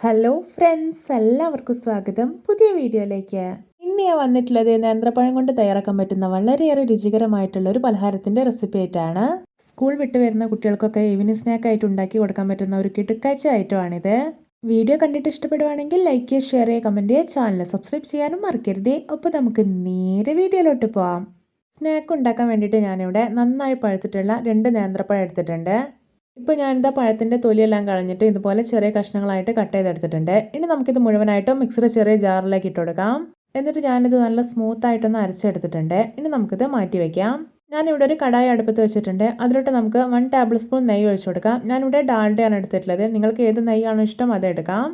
Hello friends എല്ലാവർക്കും സ്വാഗതം. പുതിയ വീഡിയോയിലേക്ക്. ഇന്ന് ഞാൻ വന്നിട്ടുള്ളത് നേന്ത്രപ്പഴം കൊണ്ട് തയ്യാറാക്കാൻ പറ്റുന്ന വളരെയേറെ രുചികരമായിട്ടുള്ള ഒരു പലഹാരത്തിന്റെ റെസിപ്പി ആയിട്ടാണ്. സ്കൂൾ വിട്ട് വരുന്ന കുട്ടികൾക്കൊക്കെ ഈവനിങ് സ്നാക്ക് ആയിട്ട് ഉണ്ടാക്കി കൊടുക്കാൻ പറ്റുന്ന ഒരു കിടുക്കാഴ്ച ഐറ്റമാണിത് വീഡിയോ കണ്ടിട്ട് ഇഷ്ടപ്പെടുവാണെങ്കിൽ ലൈക്ക് ചെയ്യുക ഷെയർ ചെയ്യുക കമന്റ് ചെയ്യുക ചാനൽ സബ്സ്ക്രൈബ് ചെയ്യാനും മറക്കരുതേ. അപ്പോൾ നമുക്ക് നേരെ വീഡിയോയിലോട്ട് പോവാം. സ്നാക്ക് ഉണ്ടാക്കാൻ വേണ്ടിയിട്ട് ഞാനിവിടെ നന്നായി പഴുത്തിട്ടുള്ള രണ്ട് നേന്ത്രപ്പഴം എടുത്തിട്ടുണ്ട്. ഇപ്പോൾ ഞാനിതാ പഴത്തിന്റെ തൊലിയെല്ലാം കളഞ്ഞിട്ട് ഇതുപോലെ ചെറിയ കഷ്ണങ്ങളായിട്ട് കട്ട് ചെയ്തെടുത്തിട്ടുണ്ട്. ഇനി നമുക്കിത് മുഴുവനായിട്ടും മിക്സിയുടെ ചെറിയ ജാറിലേക്ക് ഇട്ട് കൊടുക്കാം. എന്നിട്ട് ഞാനിത് നല്ല സ്മൂത്ത് ആയിട്ടൊന്ന് അരച്ചെടുത്തിട്ടുണ്ട്. ഇനി നമുക്കിത് മാറ്റി വയ്ക്കാം ഞാനിവിടെ ഒരു കടായി അടുപ്പത്ത് വെച്ചിട്ടുണ്ട്. അതിലോട്ട് നമുക്ക് വൺ ടേബിൾ സ്പൂൺ നെയ്യ് ഒഴിച്ചു കൊടുക്കാം. ഞാനിവിടെ ഡാൾഡയാണ് എടുത്തിട്ടുള്ളത്. നിങ്ങൾക്ക് ഏത് നെയ്യാണോ ഇഷ്ടം അത് എടുക്കാം.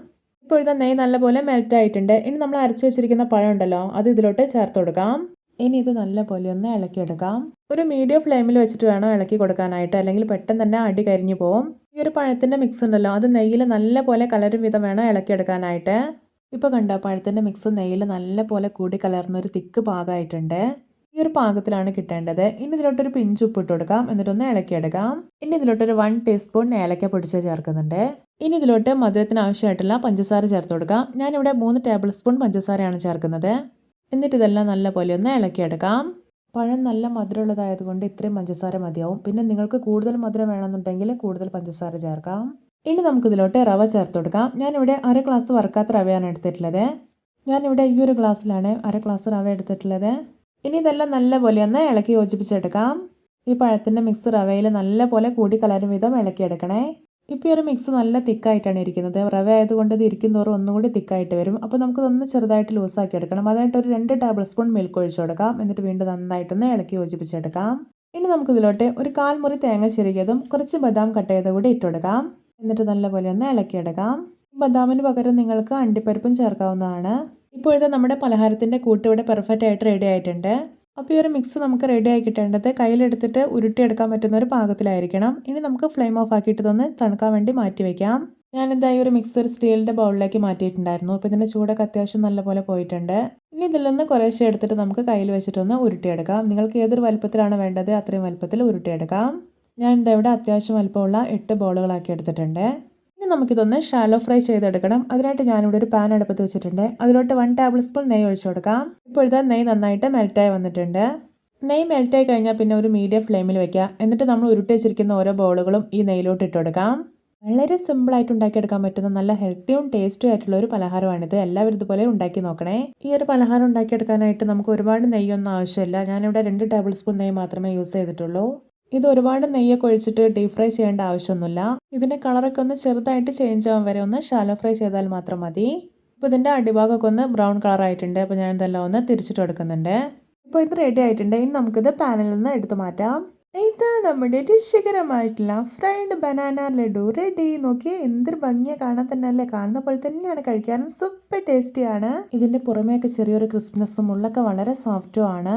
നെയ്യ് നല്ലപോലെ മെൽറ്റ് ആയിട്ടുണ്ട്. ഇനി നമ്മൾ അരച്ച് വെച്ചിരിക്കുന്ന പഴം ഉണ്ടല്ലോ അത് ഇതിലോട്ട് ചേർത്ത് കൊടുക്കാം. ഇനി ഇത് നല്ലപോലെ ഒന്ന് ഇളക്കിയെടുക്കാം. ഒരു മീഡിയം ഫ്ലെയിമിൽ വെച്ചിട്ട് വേണം ഇളക്കി കൊടുക്കാനായിട്ട്. അല്ലെങ്കിൽ പെട്ടെന്ന് തന്നെ അടി കരിഞ്ഞു പോകും ഈ ഒരു പഴത്തിന്റെ മിക്സ് ഉണ്ടല്ലോ. അത് നെയ്യിൽ നല്ലപോലെ കലരും വിധം വേണം ഇളക്കിയെടുക്കാനായിട്ട്. ഇപ്പോൾ കണ്ടോ പഴത്തിന്റെ മിക്സ് നെയ്യിൽ നല്ലപോലെ കൂടി കലർന്ന ഒരു തിക്ക് പാകമായിട്ടുണ്ട് ഈ ഒരു പാകത്തിലാണ് കിട്ടേണ്ടത്. ഇനി ഇതിലോട്ടൊരു പിഞ്ച് ഉപ്പ് ഇട്ട് കൊടുക്കാം. എന്നിട്ടൊന്ന് ഇളക്കിയെടുക്കാം. ഇനി ഇതിലോട്ടൊരു വൺ ടീസ്പൂൺ ഏലക്ക പൊടിച്ച് ചേർക്കുന്നുണ്ട്. ഇനി ഇതിലോട്ട് മധുരത്തിന് ആവശ്യമായിട്ടുള്ള പഞ്ചസാര ചേർത്ത് കൊടുക്കാം. ഞാനിവിടെ മൂന്ന് ടേബിൾ സ്പൂൺ പഞ്ചസാരയാണ് ചേർക്കുന്നത്. എന്നിട്ട് ഇതെല്ലാം നല്ല പോലെ ഒന്ന് ഇളക്കിയെടുക്കാം. പഴം നല്ല മധുരമുള്ളതായതുകൊണ്ട് ഇത്രയും പഞ്ചസാര മതിയാവും. പിന്നെ നിങ്ങൾക്ക് കൂടുതൽ മധുരം വേണമെന്നുണ്ടെങ്കിൽ കൂടുതൽ പഞ്ചസാര ചേർക്കാം. ഇനി നമുക്കിതിലോട്ട് റവ ചേർത്ത് കൊടുക്കാം. ഞാനിവിടെ അര ഗ്ലാസ് വറുക്കാത്ത റവയാണ് എടുത്തിട്ടുള്ളത്. ഞാനിവിടെ ഈ ഒരു ഗ്ലാസ്സിലാണ് അര ഗ്ലാസ് റവ എടുത്തിട്ടുള്ളത്. ഇനി ഇതെല്ലാം നല്ല പോലെ ഒന്ന് ഇളക്കി യോജിപ്പിച്ചെടുക്കാം. ഈ പഴത്തിന്റെ മിക്സ് റവയിൽ നല്ലപോലെ കൂടി കലരും വിധം ഇളക്കിയെടുക്കണേ. ഇപ്പോൾ ഈ ഒരു മിക്സ് നല്ല തിക്കായിട്ടാണ് ഇരിക്കുന്നത്. റവ ആയതുകൊണ്ട് ഇത് ഇരിക്കും തോറും ഒന്നുകൂടി തിക്കായിട്ട് വരും. അപ്പോൾ നമുക്കിതൊന്ന് ചെറുതായിട്ട് ലൂസാക്കി എടുക്കണം. അതായിട്ട് ഒരു രണ്ട് ടേബിൾ സ്പൂൺ മിൽക്ക് ഒഴിച്ചു കൊടുക്കാം. എന്നിട്ട് വീണ്ടും നന്നായിട്ടൊന്ന് ഇളക്കി യോജിപ്പിച്ചെടുക്കാം. ഇനി നമുക്കിതിലോട്ട് ഒരു കാൽ മുറി തേങ്ങ ചെരുകിയതും കുറച്ച് ബദാം കട്ട് ചെയ്ത് കൂടി ഇട്ടുകൊടുക്കാം എന്നിട്ട് നല്ലപോലെ ഒന്ന് ഇളക്കിയെടുക്കാം. ബദാമിന് പകരം നിങ്ങൾക്ക് അണ്ടിപ്പരിപ്പും ചേർക്കാവുന്നതാണ്. ഇപ്പോഴത്തെ നമ്മുടെ പലഹാരത്തിന്റെ കൂട്ട് ഇവിടെ പെർഫെക്റ്റ് ആയിട്ട് റെഡി ആയിട്ടുണ്ട്. അപ്പോൾ ഈ ഒരു മിക്സ് നമുക്ക് റെഡി ആയി കിട്ടേണ്ടത് കയ്യിലെടുത്തിട്ട് ഉരുട്ടിയെടുക്കാൻ പറ്റുന്ന ഒരു പാകത്തിലായിരിക്കണം. ഇനി നമുക്ക് ഫ്ലെയിം ഓഫ് ആക്കിയിട്ട് തന്നെ തണുക്കാൻ വേണ്ടി മാറ്റി വയ്ക്കാം ഞാനിതാ ഈ ഒരു മിക്സർ സ്റ്റീലിന്റെ ബൗളിലേക്ക് മാറ്റിയിട്ടുണ്ടായിരുന്നു. അപ്പോൾ ഇതിന്റെ ചൂടൊക്കെ അത്യാവശ്യം നല്ലപോലെ പോയിട്ടുണ്ട്. ഇനി ഇതിൽ നിന്ന് കുറേശ്ശെ എടുത്തിട്ട് നമുക്ക് കയ്യിൽ വെച്ചിട്ടൊന്ന് ഉരുട്ടിയെടുക്കാം. നിങ്ങൾക്ക് ഏതൊരു വലുപ്പത്തിലാണ് വേണ്ടത് അത്രയും വലുപ്പത്തിൽ ഉരുട്ടിയെടുക്കാം. ഞാൻ ഇവിടെ അത്യാവശ്യം വലുപ്പമുള്ള എട്ട് ബോളുകളാക്കി എടുത്തിട്ടുണ്ട്. നമുക്കിതൊന്ന് ഷാലോ ഫ്രൈ ചെയ്തെടുക്കണം. അതിനായിട്ട് ഞാനിവിടെ ഒരു പാൻ അടുപ്പത്ത് വെച്ചിട്ടുണ്ട്. അതിലോട്ട് വൺ ടേബിൾ സ്പൂൺ നെയ്യ് ഒഴിച്ചു കൊടുക്കാം. ഇപ്പോഴത്തെ നെയ്യ് നന്നായിട്ട് മെൽറ്റായി വന്നിട്ടുണ്ട്. നെയ്യ് മെൽറ്റായി കഴിഞ്ഞാൽ പിന്നെ ഒരു മീഡിയം ഫ്ലെയിമിൽ വെക്കുക. എന്നിട്ട് നമ്മൾ ഉരുട്ടി വെച്ചിരിക്കുന്ന ഓരോ ബോളുകളും ഈ നെയ്യിലോട്ട് ഇട്ട് കൊടുക്കാം. വളരെ സിമ്പിളായിട്ട് ഉണ്ടാക്കിയെടുക്കാൻ പറ്റുന്ന നല്ല ഹെൽത്തിയും ടേസ്റ്റും ആയിട്ടുള്ള ഒരു പലഹാരമാണിത്. എല്ലാവരും ഇതുപോലെ ഉണ്ടാക്കി നോക്കണേ. ഈ ഒരു പലഹാരം ഉണ്ടാക്കിയെടുക്കാനായിട്ട് നമുക്ക് ഒരുപാട് നെയ്യൊന്നും ആവശ്യമില്ല. ഞാനിവിടെ രണ്ട് ടേബിൾ സ്പൂൺ നെയ്യ് മാത്രമേ യൂസ് ചെയ്തിട്ടുള്ളൂ. ഇത് ഒരുപാട് നെയ്യൊക്കെ ഒഴിച്ചിട്ട് ഡീപ് ഫ്രൈ ചെയ്യേണ്ട ആവശ്യമൊന്നുമില്ല. ഇതിന്റെ കളറൊക്കെ ഒന്ന് ചെറുതായിട്ട് ചേഞ്ച് ആവാൻ വരെ ഒന്ന് ഷാലോ ഫ്രൈ ചെയ്താൽ മാത്രം മതി. ഇപ്പോൾ ഇതിന്റെ അടിഭാഗമൊക്കെ ഒന്ന് ബ്രൗൺ കളറായിട്ടുണ്ട് അപ്പോൾ ഞാൻ ഇതെല്ലാം ഒന്ന് തിരിച്ചിട്ട് കൊടുക്കുന്നുണ്ട്. ഇപ്പോൾ ഇത് റെഡി ആയിട്ടുണ്ട്. ഇനി നമുക്കിത് പാനലിൽ നിന്ന് എടുത്തു മാറ്റാം. ഇതാ നമ്മുടെ രുചികരമായിട്ടുള്ള ഫ്രൈഡ് ബനാന ലഡു റെഡി നോക്കിയേ എന്തൊരു ഭംഗിയെ കാണാൻ തന്നെ അല്ലേ? കാണുന്ന പോലെ തന്നെയാണ് കഴിക്കാനും. സൂപ്പർ ടേസ്റ്റിയാണ് ഇതിന്റെ പുറമേയൊക്കെ ചെറിയൊരു ക്രിസ്മസും ഉള്ളൊക്കെ വളരെ സോഫ്റ്റും ആണ്.